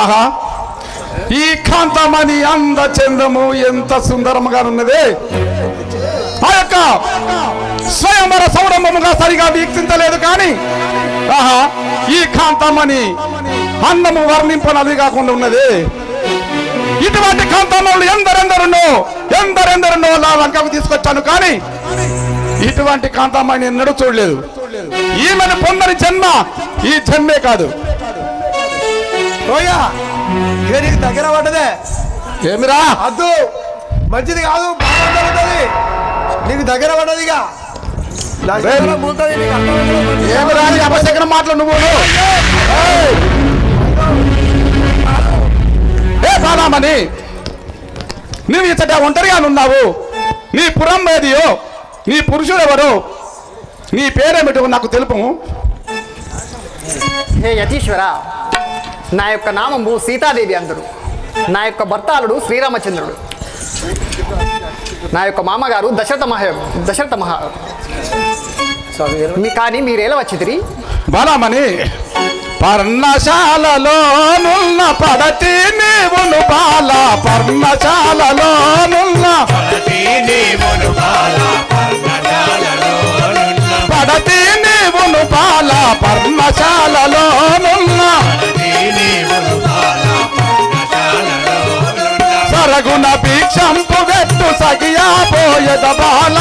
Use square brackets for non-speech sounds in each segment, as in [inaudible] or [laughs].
ఆహా. ఈ కాంతమణి అంద చందము ఎంత సుందరముగా ఉన్నది. ఆ యొక్క స్వయంవర సౌరంభముగా సరిగా వీక్షించలేదు కానీ ఆహా ఈ కాంతమణి అందము వర్ణింపనది కాకుండా ఉన్నది. ఇటువంటి కాంతమ్మలు ఎందరెందరున్నో ఎందరెందరున్నో నా లంకకు తీసుకొచ్చాను కానీ ఇటువంటి కాంతమ్మని ఎన్నడూ చూడలేదు. ఈమెను పొందని జన్మ ఈ జన్మే కాదు. ఇక నీకు దగ్గర పడ్డదే. ఏమిరా? అద్దు మంచిది కాదు బాగా ఉంటది నీకు దగ్గర పడ్డది ఇక. మాటలు నువ్వు? ఏయ్! ఏ బాలామణి నువ్వు ఇచ్చట ఒంటరిగా ఉన్నావు నీ పురం ఏదియో నీ పురుషుడు ఎవరు నీ పేరేమిటో నాకు తెలుపు. హే యతీశ్వర నా యొక్క నామము సీతాదేవి అందరు. నా యొక్క భర్తాలుడు శ్రీరామచంద్రుడు. నా యొక్క మామగారు దశరథ మహా దశరథ మహా. మీ కానీ మీరేలా వచ్చిదిరి బాలామణి పర్ణశాలలో నున్న పడతి నీవును బాల పర్ణశాలలో నున్న పడతి నీవును బాల పర్ణశాలలో సగియా పోయద బాల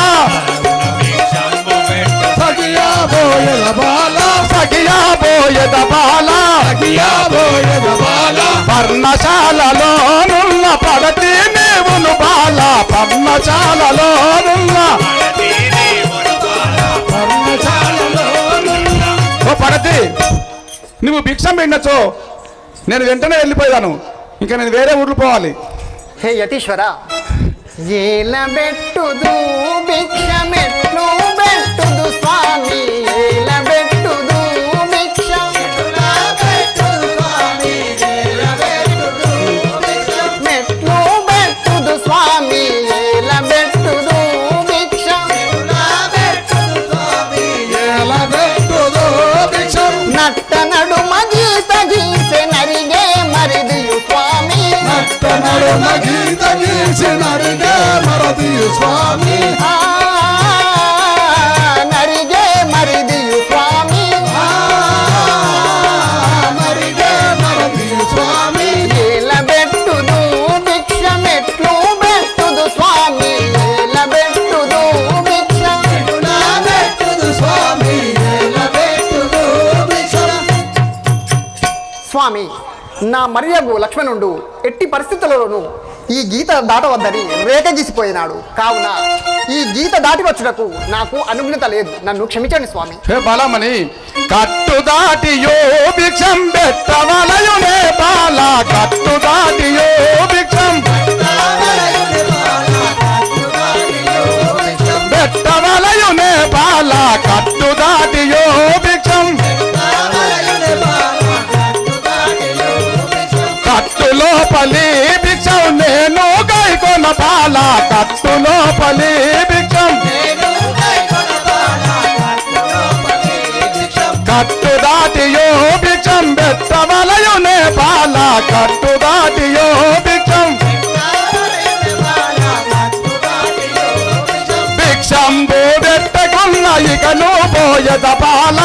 సగియా పోయద బాల సగియా పోయద బాల సగియా పోయద బాల పర్ణశాలలో నున్న పడతి నేవును బాల పర్ణశాలలో నున్న ఓ పడతి నువ్వు భిక్షం పెట్టినచో నేను వెంటనే వెళ్ళిపోయాను ఇంకా నేను వేరే ఊర్లు పోవాలి. హే యతీశ్వరా ఏల బెట్టుదు భిక్షమెట్లు బెట్టుదు స్వామి. స్వామి నా మర్యాగు లక్ష్మణుడు ఎట్టి పరిస్థితులలోనూ ఈ గీత దాటవద్దని రేఖ గీసిపోయినాడు కావున ఈ గీత దాటి వచ్చుటకు నాకు అనుజ్ఞత లేదు. నన్ను క్షమించండి స్వామి. హే బలమని కట్టు దాటియో భిక్షం పెట్టవలయునే బాల కట్టు దాటియో భిక్షం పెట్టవలయునే కట్టు లోపలి భిక్షం. కట్టు దాటియో భిక్షం. పెట్టవలయునే బాల కట్టు దాటియో భిక్షం. భిక్షం బోడెట్టకున్న ఇకను పోయద పాల.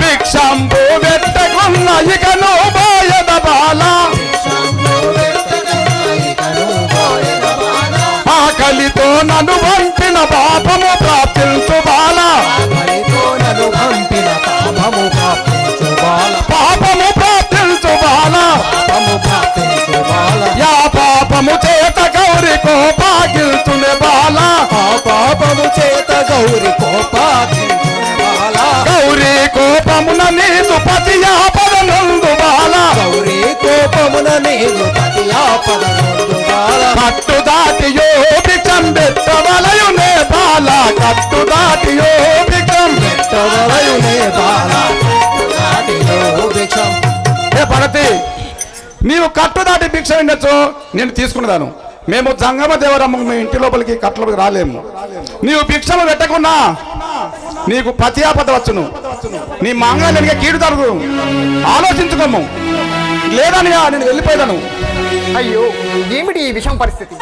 భిక్షం బోడెట్టకున్న ఇకను ఆకలితో నన్ను పంపిన పాపము ప్రాప్తించు బాల. పాపము ప్రాప్తించు బాల. యా పాపము చేత గౌరి కోపాగిల్చునే బాల. పాపము చేత గౌరి కోపాగించునే బాల. గౌరీ కోపమున నీదు పతి పదనందు బాల. గౌరీ కోపమున నేను పతి బాల. దాటియో బికం బెట్టవలయునే బాల కట్టు దాటియో బికం బాల ఏ పడతి నీవు కట్టు దాటి భిక్ష ఉండొచ్చు నేను తీసుకున్నదాను. మేము జంగమ దేవరమ్మ మీ ఇంటి లోపలికి కట్టలోకి రాలేము. నీవు భిక్షలు పెట్టకున్నా నీకు పతి ఆపద వచ్చును. నీ మాంగళ్యానికి కీడు తరుగు ఆలోచించుకోము. లేదా నేను వెళ్ళిపోయాను అయ్యో ఏమిటి ఈ విషం పరిస్థితి?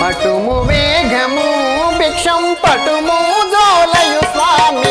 పటుము వేగము భిక్షం పటుము జోలయు స్వామి.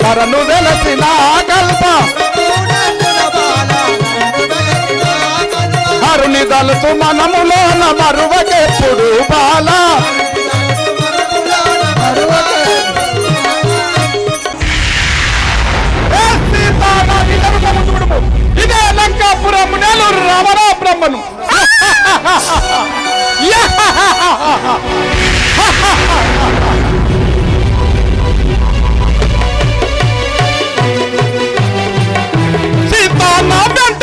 బాల ధరను వెలసిన కల్ప. హరుని దళతు మనములోన మరువకెప్పుడు బాల ఏ సీతారా ఇతను సముద్రుడుము. ఇదే లంకాపురం నెలూరు రమణ బ్రహ్మను. [laughs] సీతా [laughs] నా వెంట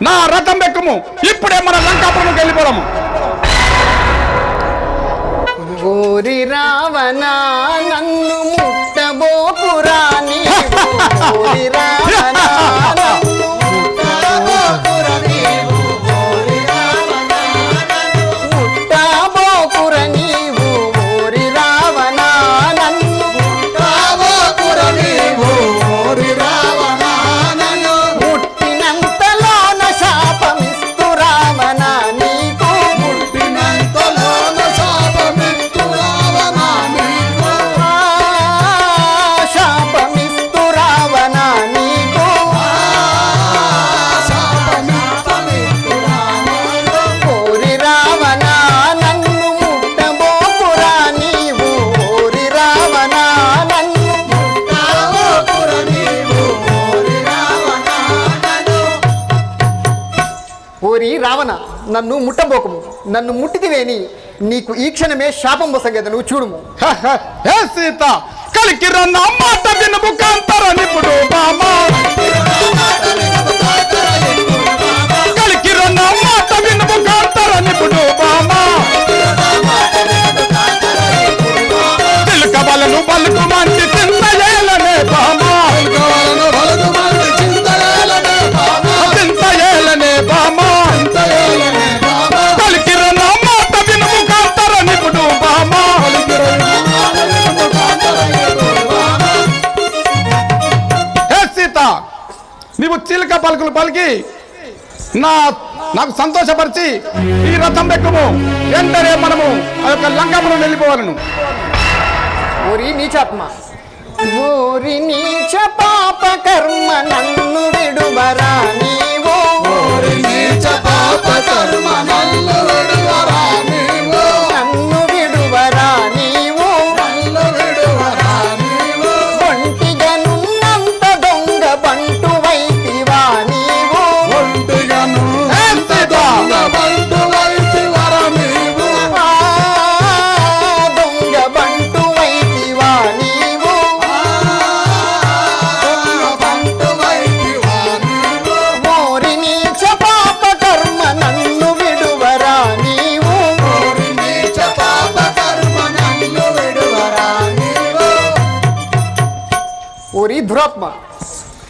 నా రథం ఎక్కుము ఇప్పుడే మన లంకాపురంకి వెళ్ళిపోదాము. ఓరి రావణ నన్ను ముట్టబోకురా నీవు [laughs] ఓరి రావణ ఓరి రావణ నన్ను ముట్టబోకము. నన్ను ముట్టిదివేని నీకు ఈ క్షణమే శాపం వసగేద నువ్వు చూడుము. హే సీత కలికి రన్న మాట కాంతర నిపుడు బామ కలికి రన్న మాట వినుము కాంతర నిపుడు తిలక బలను పలికి నా నాకు సంతోషపరిచి ఈ రథం ఎక్కుము వెంటనే మనము ఆ యొక్క లంకమును వెళ్ళిపోవాలను ఓరి నీచాత్మ. ఓరి నీచ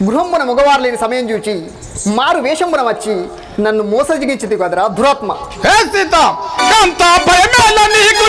గృహమున మగవారు లేని సమయం చూచి మారు వేషంబున వచ్చి నన్ను మోసజిగించింది కదరా దురాత్మ. నీకు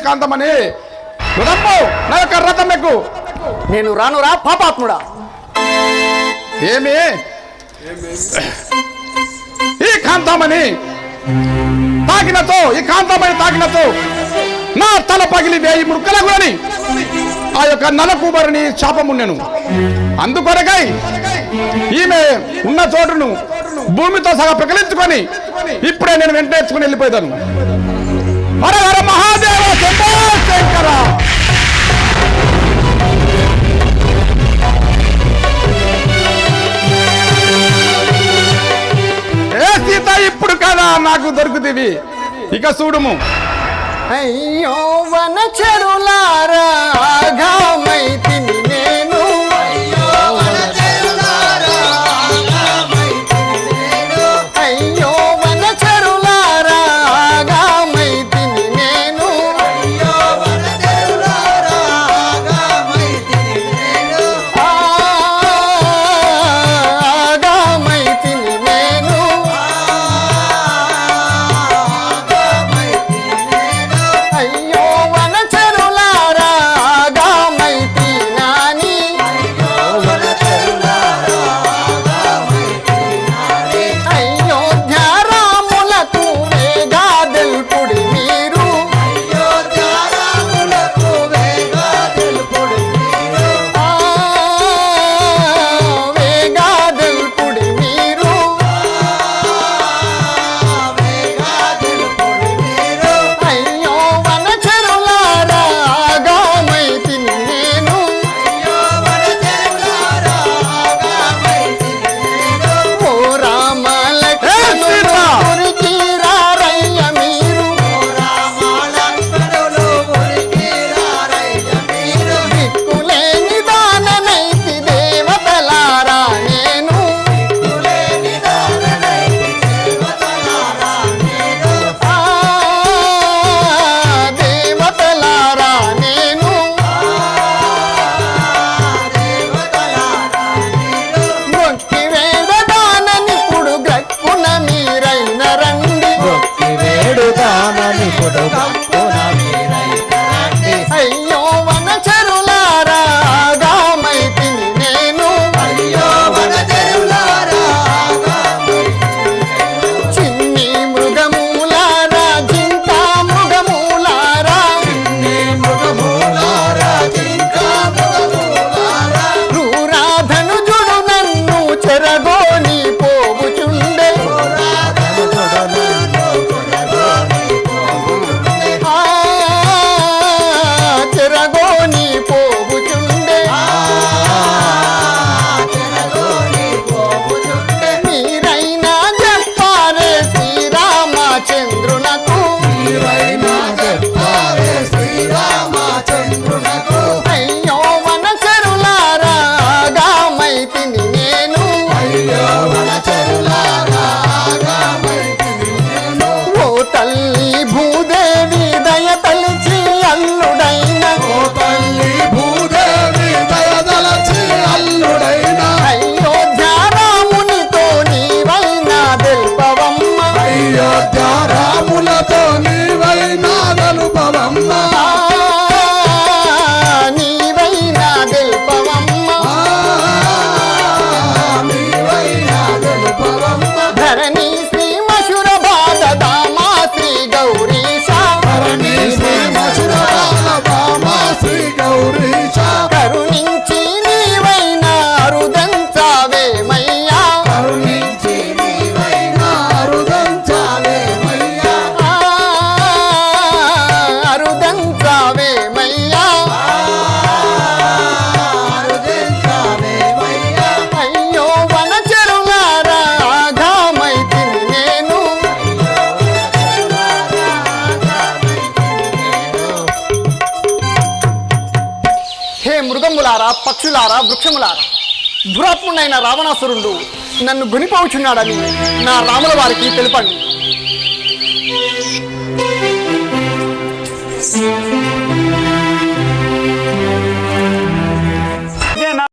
కాంతమని నేను రాను రా పాపాత్ముడా. ఏమి? ఈ కాంతమని తాకినతో ఈ కాంతమని తాకినతో నా తల పగిలి వేయి ముడుకలగులని ఆ యొక్క నలకూబరిని నేను అందుకొరకై ఈమె ఉన్న చోటును భూమితో సగ ప్రకలించుకొని ఇప్పుడే నేను వెంటనే ఎత్తుకుని వెళ్ళిపోయాను మహా ఇక చూడుము. అయ్యో వన చెరులారా. കൊടുക്കാം పశువులారా వృక్షములారా. దురాత్ముడైన రావణాసురుడు నన్ను గునిపోవుచున్నాడని నా రాముల వారికి తెలుపండి.